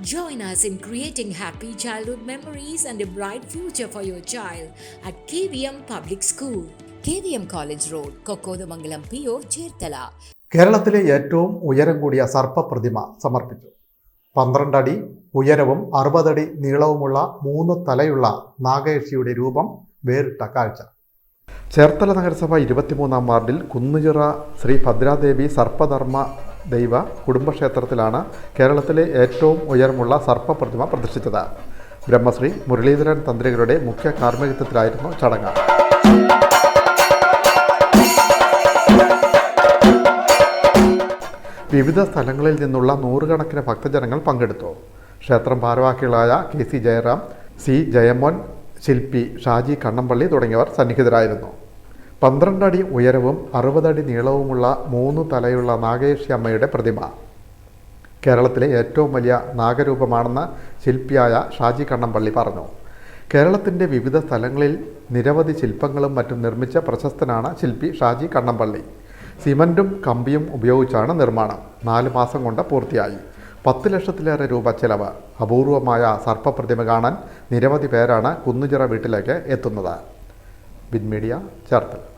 Join us in creating happy childhood memories and a bright future for your child at KVM Public School. KVM College Road, Kokodamangalam PO, Chertala. കേരളത്തിലെ ഏറ്റവും ഉയരം കൂടിയ സർപ്പപ്രതിമ സമർപ്പിച്ചു പന്ത്രണ്ട് അടി ഉയരവും അറുപതടി നീളവുമുള്ള മൂന്ന് തലയുള്ള നാഗേഷിയുടെ രൂപം വേറിട്ട കാഴ്ച ചേർത്തല നഗരസഭ ഇരുപത്തിമൂന്നാം വാർഡിൽ കുന്നുചിറ ശ്രീ ഭദ്രാദേവി സർപ്പധർമ്മ ദൈവ കുടുംബക്ഷേത്രത്തിലാണ് കേരളത്തിലെ ഏറ്റവും ഉയരമുള്ള സർപ്പപ്രതിമ പ്രതിഷ്ഠിച്ചത്. ബ്രഹ്മശ്രീ മുരളീധരൻ തന്ത്രികളുടെ മുഖ്യ കാർമ്മികത്വത്തിലായിരുന്നു ചടങ്ങ്. വിവിധ സ്ഥലങ്ങളിൽ നിന്നുള്ള നൂറുകണക്കിന് ഭക്തജനങ്ങൾ പങ്കെടുത്തു. ക്ഷേത്രം ഭാരവാഹികളായ K C Jayaram C Jayamon ശില്പി ഷാജി കണ്ണമ്പള്ളി തുടങ്ങിയവർ സന്നിഹിതരായിരുന്നു. പന്ത്രണ്ടടി ഉയരവും അറുപതടി നീളവുമുള്ള മൂന്ന് തലയുള്ള നാഗേഷി അമ്മയുടെ പ്രതിമ. കേരളത്തിലെ ഏറ്റവും വലിയ നാഗരൂപമാണെന്ന് ശില്പിയായ ഷാജി കണ്ണമ്പള്ളി പറഞ്ഞു. കേരളത്തിന്റെ വിവിധ സ്ഥലങ്ങളിൽ നിരവധി ശില്പങ്ങളും മറ്റും നിർമ്മിച്ച പ്രശസ്തനാണ് ശില്പി ഷാജി കണ്ണമ്പള്ളി സിമന്റും കമ്പിയും ഉപയോഗിച്ചാണ് നിർമ്മാണം. നാല് മാസം കൊണ്ട് പൂർത്തിയായി. പത്ത് ലക്ഷത്തിലേറെ രൂപ ചെലവ്. അപൂർവമായ സർപ്പപ്രതിമ കാണാൻ നിരവധി പേരാണ് കുന്നുചിറ വീട്ടിലേക്ക് എത്തുന്നത്. With media चेरतल